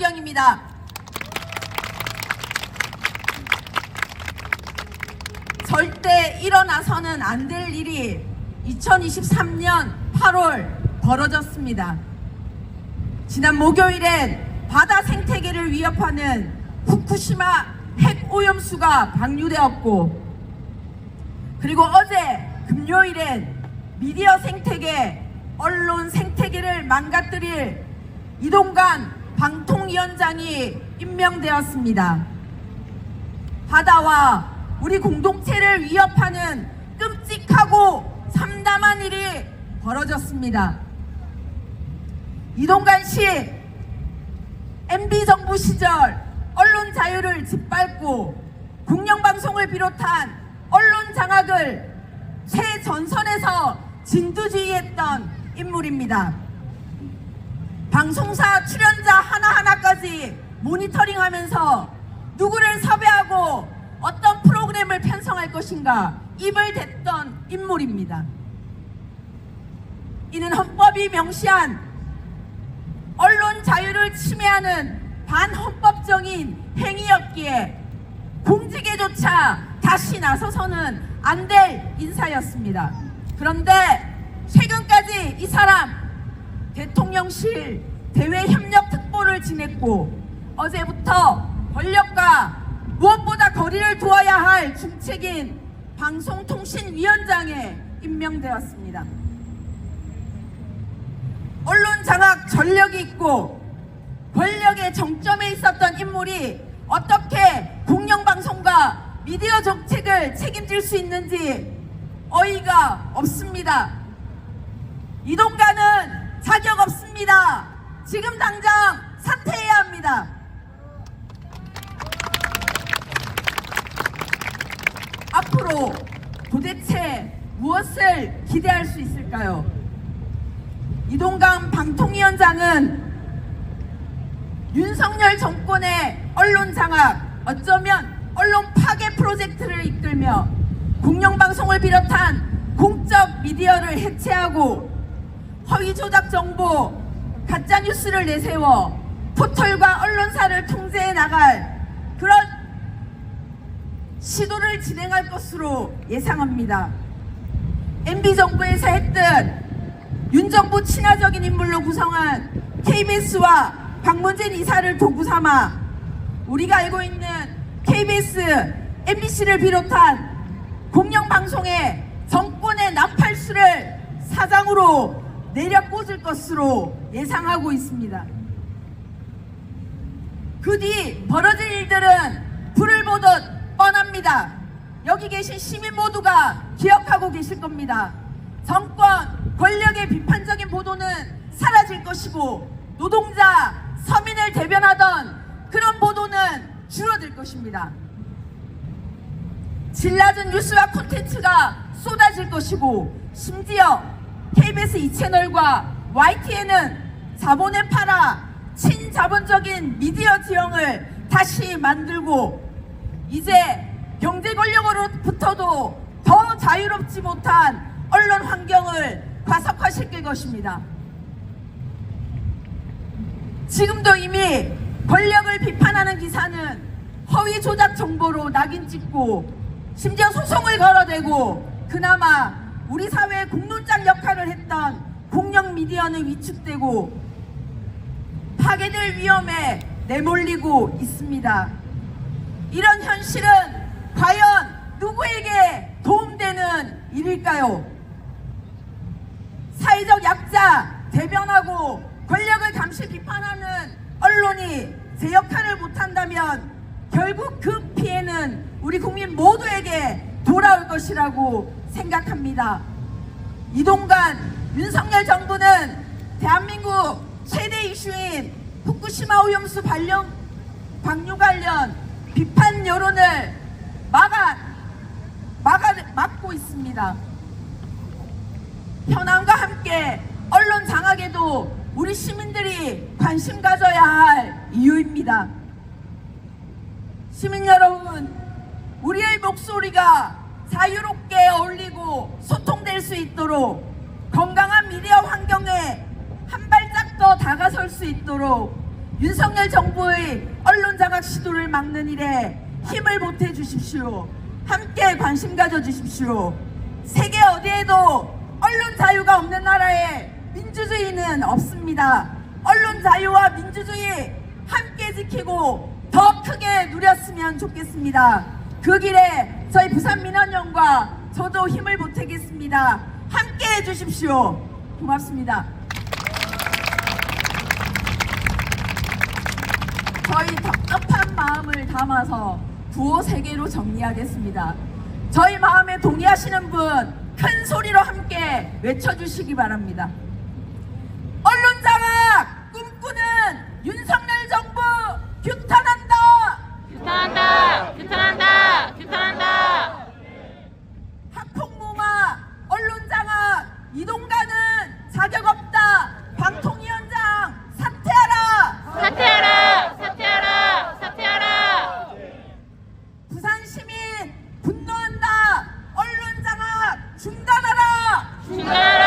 환경입니다. 절대 일어나서는 안 될 일이 2023년 8월 벌어졌습니다. 지난 목요일엔 바다 생태계를 위협하는 후쿠시마 핵 오염수가 방류되었고 그리고 어제 금요일엔 미디어 생태계, 언론 생태계를 망가뜨릴 이동관 방통위원장이 임명되었습니다. 바다와 우리 공동체를 위협하는 끔찍하고 참담한 일이 벌어졌습니다. 이동관 씨, MB 정부 시절 언론 자유를 짓밟고 공영방송을 비롯한 언론 장악을 최전선에서 진두지휘했던 인물입니다. 방송사 출연 자 하나하나까지 모니터링하면서 누구를 섭외하고 어떤 프로그램을 편성할 것인가 입을 댔던 인물입니다. 이는 헌법이 명시한 언론 자유를 침해하는 반헌법적인 행위였기에 공직에조차 다시 나서서는 안 될 인사였습니다. 그런데 최근까지 이 사람 대통령실 대외협력 특보를 지냈고 어제부터 권력과 무엇보다 거리를 두어야 할 중책인 방송통신위원장에 임명되었습니다. 언론 장악 전력이 있고 권력의 정점에 있었던 인물이 어떻게 공영방송과 미디어 정책을 책임질 수 있는지 어이가 없습니다. 이동가는 자격 없습니다. 지금 당장 사퇴해야 합니다. 앞으로 도대체 무엇을 기대할 수 있을까요? 이동강 방통위원장은 윤석열 정권의 언론 장악, 어쩌면 언론 파괴 프로젝트를 이끌며 공영방송을 비롯한 공적 미디어를 해체하고 허위 조작 정보, 가짜 뉴스를 내세워 포털과 언론사를 통제해 나갈 그런 시도를 진행할 것으로 예상합니다. MB 정부에서 했던 윤 정부 친화적인 인물로 구성한 KBS와 박문진 이사를 도구 삼아 우리가 알고 있는 KBS, MBC를 비롯한 공영방송의 정권의 나팔수를 사장으로 내려 꽂을 것으로 예상하고 있습니다. 그 뒤 벌어질 일들은 불을 보듯 뻔합니다. 여기 계신 시민 모두가 기억하고 계실 겁니다. 정권, 권력의 비판적인 보도는 사라질 것이고 노동자, 서민을 대변하던 그런 보도는 줄어들 것입니다. 질 낮은 뉴스와 콘텐츠가 쏟아질 것이고 심지어 KBS 2채널과 YTN은 자본에 팔아 친자본적인 미디어 지형을 다시 만들고 이제 경제 권력으로부터도 더 자유롭지 못한 언론 환경을 가속화시킬 것입니다. 지금도 이미 권력을 비판하는 기사는 허위 조작 정보로 낙인 찍고 심지어 소송을 걸어대고 그나마 우리 사회의 공론장 역할을 했던 공영 미디어는 위축되고 파괴될 위험에 내몰리고 있습니다. 이런 현실은 과연 누구에게 도움되는 일일까요? 사회적 약자 대변하고 권력을 감시 비판하는 언론이 제 역할을 못한다면 결국 그 피해는 우리 국민 모두에게 돌아올 것이라고 생각합니다. 이동간 윤석열 정부는 대한민국 최대 이슈인 후쿠시마 오염수 발령 방류 관련 비판 여론을 막아 막아 막고 있습니다. 현황과 함께 언론 장악에도 우리 시민들이 관심 가져야 할 이유입니다. 시민 여러분, 우리의 목소리가 자유롭게 어울리고 소통될 수 있도록 건강한 미디어 환경에 다가설 수 있도록 윤석열 정부의 언론 장악 시도를 막는 일에 힘을 보태 주십시오. 함께 관심 가져 주십시오. 세계 어디에도 언론 자유가 없는 나라에 민주주의는 없습니다. 언론 자유와 민주주의 함께 지키고 더 크게 누렸으면 좋겠습니다. 그 길에 저희 부산 민원연과 저도 힘을 보태겠습니다. 함께 해주십시오. 고맙습니다. 저희 답답한 마음을 담아서 구호 세 개로 정리하겠습니다. 저희 마음에 동의하시는 분 큰 소리로 함께 외쳐주시기 바랍니다. সুতরাং